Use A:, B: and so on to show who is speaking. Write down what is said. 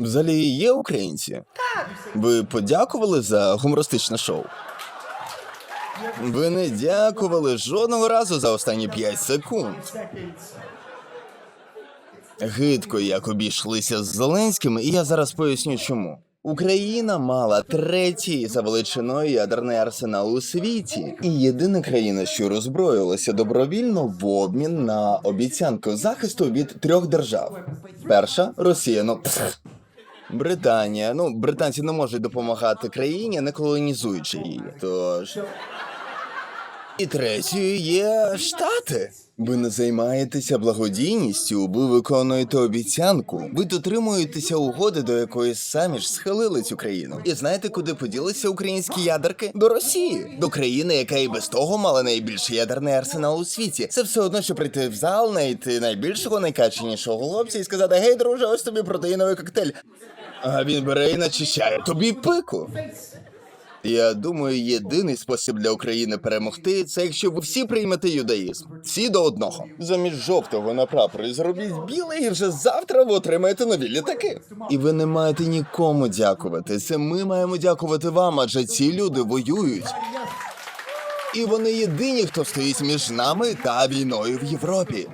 A: Взагалі є українці? Так. Ви подякували за гумористичне шоу? Ви не дякували жодного разу за останні 5 секунд. Гидко як обійшлися з Зеленським, і я зараз поясню чому. Україна мала третій за величиною ядерний арсенал у світі, і єдина країна, що роззброїлася добровільно в обмін на обіцянку захисту від трьох держав. Перша Росія, ну пф. Британія. Ну, британці не можуть допомагати країні, не колонізуючи її. Тож. І третьою є Штати. Ви не займаєтеся благодійністю, ви виконуєте обіцянку. Ви дотримуєтеся угоди, до якої самі ж схилили цю країну. І знаєте, куди поділися українські ядерки? До Росії, до країни, яка і без того мала найбільший ядерний арсенал у світі. Це все одно, що прийти в зал, знайти найбільшого, найкаченішого хлопця і сказати: Гей, друже, ось тобі протеїновий коктейль. А він бере і начищає тобі пику. Я думаю, єдиний спосіб для України перемогти це якщо ви всі приймете юдаїзм. Всі до одного. Замість жовтого на прапорі зробіть білий, і вже завтра ви отримаєте нові літаки. І ви не маєте нікому дякувати. Це ми маємо дякувати вам, адже ці люди воюють. І вони єдині, хто стоїть між нами та війною в Європі.